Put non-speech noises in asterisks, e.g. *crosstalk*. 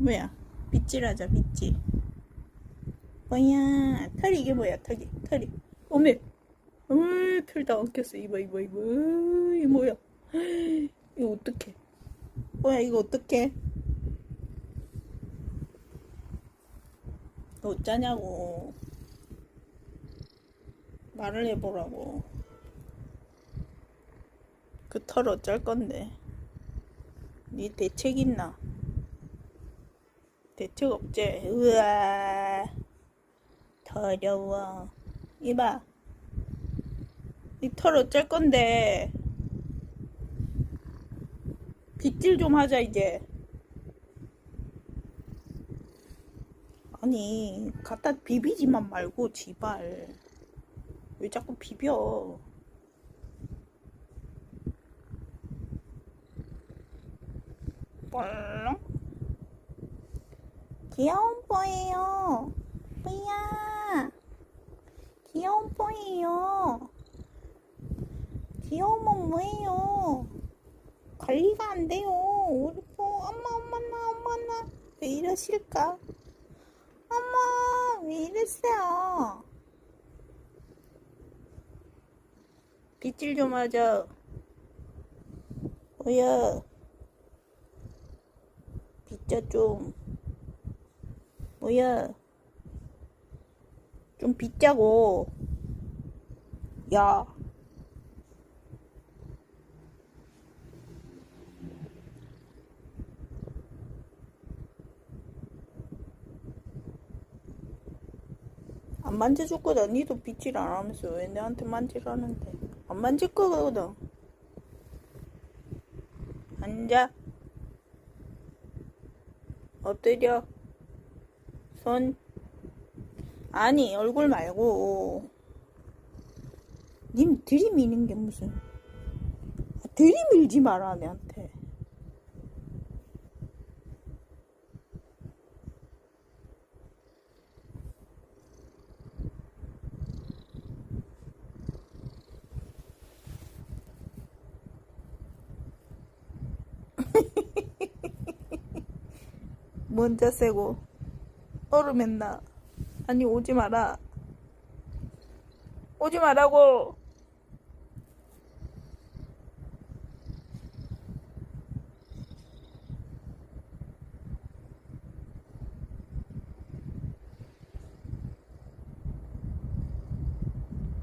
뭐야? 빗질하자 빗질. 뭐야? 털이 이게 뭐야? 털이 털이. 어메. 어이 털다 엉켰어. 이봐 이봐 이봐. 으이 뭐야? *gasps* 이거 어떡해? 뭐야 이거 어떡해? 너 어쩌냐고. 말을 해보라고. 그 털 어쩔 건데? 니 대책 있나? 대책 없지? 으아. 더러워. 이봐. 이 털 어쩔 건데? 빗질 좀 하자, 이제. 아니, 갖다 비비지만 말고, 지발. 왜 자꾸 비벼? 뻘렁? 귀여운 뽀예요. 뽀야. 귀여운 뽀예요. 귀여우면 뭐예요? 관리가 안 돼요. 우리 뽀, 엄마, 엄마, 나, 엄마, 나. 왜 이러실까? 엄마, 왜 이랬어요? 빗질 좀 하자. 뭐야? 빗자 좀. 뭐야? 좀 빗자고. 야. 안 만져줄 거다. 니도 빗질 안 하면서 왜 내한테 만지라는데. 안 만질 거거든. 앉아. 엎드려. 손. 아니, 얼굴 말고. 님 들이미는 게 무슨. 들이밀지 마라, 내한테. *laughs* 먼저 세고 얼음했나? 아니 오지 마라. 오지 말라고